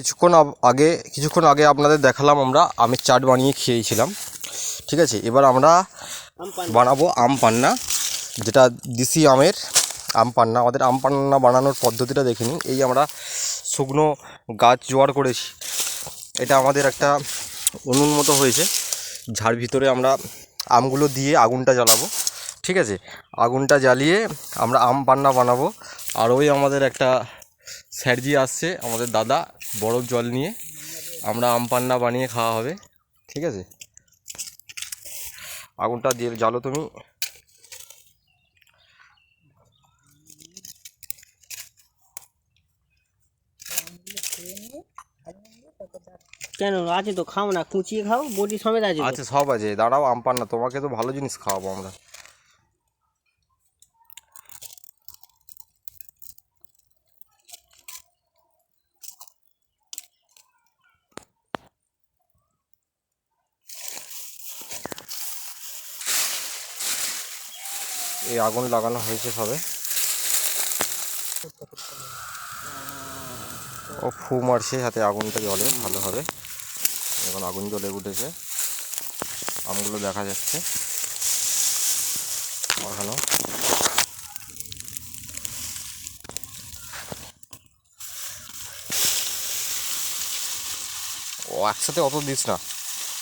কিছুক্ষণ আগে কিছুক্ষণ আগে আপনাদের দেখালাম আমরা আমের চাট বানিয়ে খেয়েছিলাম। ঠিক আছে? এবার আমরা বানাবো আম পান্না, যেটা দেশি আমের আম পান্না। আমাদের আম পান্না বানানোর পদ্ধতিটা দেখে নিন। এই আমরা শুকনো গাছ জোয়ার করেছি। এটা আমাদের একটা উনুন মতো হয়েছে। যার ভিতরে আমরা আমগুলো দিয়ে আগুনটা জ্বালাবো। ঠিক আছে? আগুনটা জ্বালিয়ে আমরা আম পান্না বানাবো। আর ওই আমাদের একটা স্যারজি আসছে, আমাদের দাদা। বরফ জল নিয়ে আমরা আম পান্না বানিয়ে খাওয়া হবে ঠিক আছে? আগুনটা দিয়ে জ্বালো তুমি। কেন? আছে তো খাও না কুচিয়ে খাও বটি সমেত আছে আচ্ছা সব আছে। দাঁড়াও আম পান্না তোমাকে তো ভালো জিনিস খাওয়াবো আমরা। এই আগুন লাগানো হয়েছে সবে। ও ফু মারছে হাতে আগুনটা জ্বলে ভালোভাবে এখন আগুন জ্বলে উঠেছে। আমগুলো দেখা যাচ্ছে। এখনও ও একসাথে অত দিস না।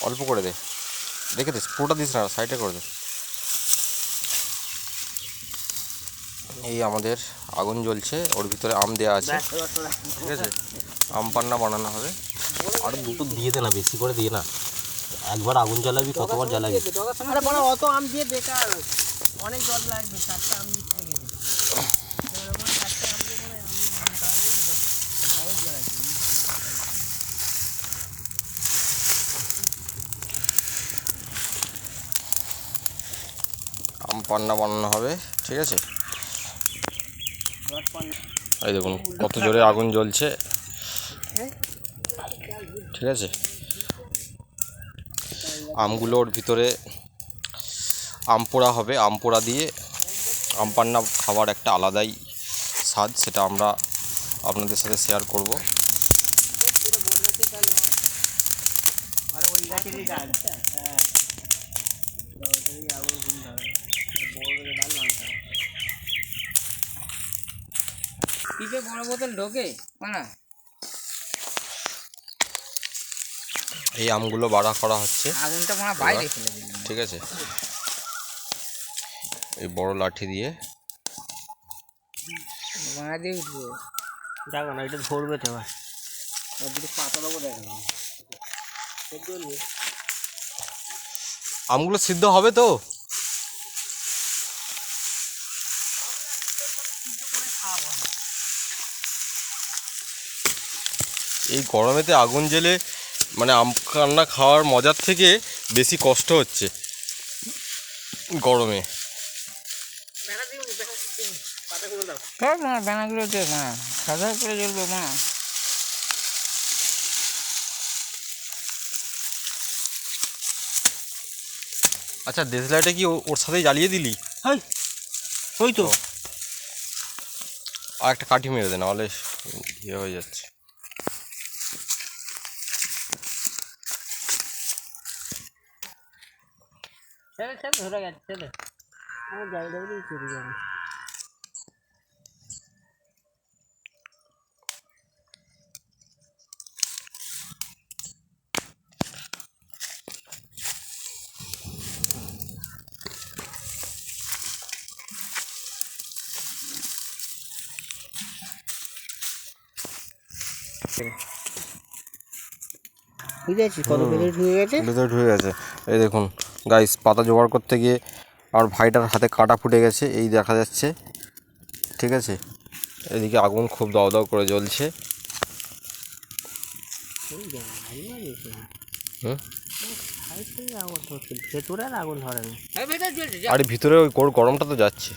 অল্প করে দে। দেখে দিস, পুরোটা দিস না, সাইডে করে দে। এই আমাদের আগুন জ্বলছে ওর ভিতরে আম দেওয়া আছে। ঠিক আছে? আম পান্না বানানো হবে। আর দুটো দিয়ে দে না বেশি করে দিয়ে না। একবার আগুন জ্বালাবি কতবার জ্বালাবি। আরে বড় অত আম দিয়ে বেকার। অনেক জল লাগবে চারটা আম দিয়ে পান্না বানানো হবে ঠিক আছে? এই দেখুন, কত জোরে আগুন জ্বলছে। ঠিক আছে? আমগুলো ওর ভিতরে আম পোড়া হবে। আম পোড়া দিয়ে আম পান্না খাবার একটা আলাদাই স্বাদ, সেটা আমরা আপনাদের সাথে শেয়ার করব। হবে বড় বোতল ঢোকে এই আমগুলো বাড়া করা হচ্ছে। আগুনটা মানা বাইরে ফেলে দিল ঠিক আছে। এই বড় লাঠি দিয়ে। মানা দিয়ে উঠবো। দেখো না এটা ধরবে তো এবার। ওর দুটো পাতা দেবো দেখো। আমগুলো সিদ্ধ হবে তো? এই গরমেতে আগুন জ্বেলে মানে আম কান্না খাওয়ার মজার থেকে বেশি কষ্ট হচ্ছে গরমে। না দানাগুলো দেখ না সাদা করে জ্বলবে মা আচ্ছা দেশলাইটা কি ওর সাথেই জ্বালিয়ে দিলি? ওই ওই তো। আর একটা কাঠি মেরে দে নাহলে ইয়ে হয়ে যাচ্ছে। ছেলে ছেলে ধরে গেছে ছেলে আমি যাই দেখবি চলে যাবে বুঝেছিস কত ভেতরে ঢুকে গেছে ভেতরে ঢুকে গেছে এই দেখুন গাইস, পাতা জোগাড় করতে গিয়ে আর ভাইটার হাতে কাটা ফুটে গেছে, এই দেখা যাচ্ছে, ঠিক আছে? এদিকে আগুন খুব দাও দাও করে জ্বলছে। আর ভিতরে ওই গরমটা তো যাচ্ছে।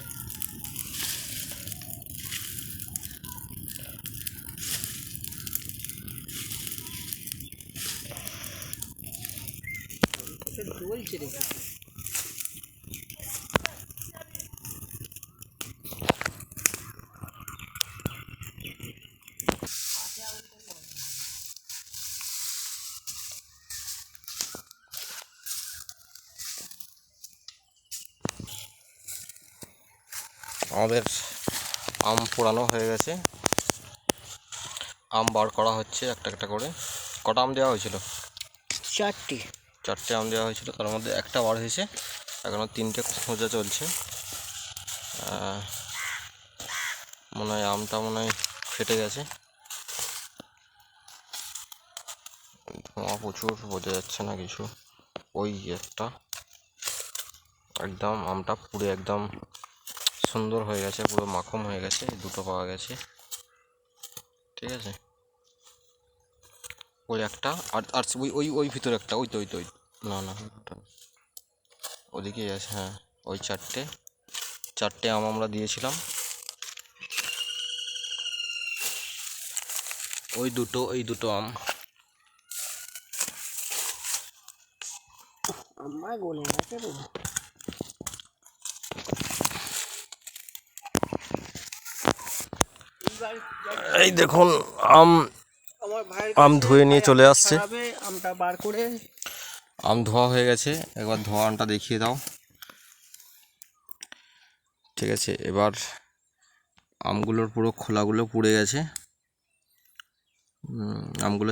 গাছে জ্বলছে রে আমাদের আম পোড়ানো হয়ে গেছে। আম বার করা হচ্ছে একটা একটা করে। কটা আম দেওয়া হয়েছিল? চারটি। চারটে আম দেওয়া হয়েছিল, তার মধ্যে একটা বার হয়েছে। এখনও তিনটে খোঁজা চলছে। মনে হয় আমটা মনে হয় ফেটে গেছে। প্রচুর, বোঝা যাচ্ছে না কিছু। ওই একটা। একদম আমটা পুরো একদম সুন্দর হয়ে গেছে, পুরো মাখন হয়ে গেছে, দুটো পাওয়া গেছে। ঠিক আছে? ওই একটা আর আর ওই ওই ওই ভিতরে একটা ওই তো ওই তো ওই না না। ওদিকেই আছে হ্যাঁ ওই চারটে। চারটে আম আমরা দিয়েছিলাম। ওই দুটো ওই দুটো আম। আমার গলে গেছে রে এই দেখুন আম আম ধুয়ে নিয়ে চলে আসছে। আমটা বার করে আম ধোয়া হয়ে গেছে। একবার ধোয়া আমটা দেখিয়ে দাও। ঠিক আছে, এবার আমগুলোর পুরো খোলাগুলো পুড়ে গেছে। আমগুলো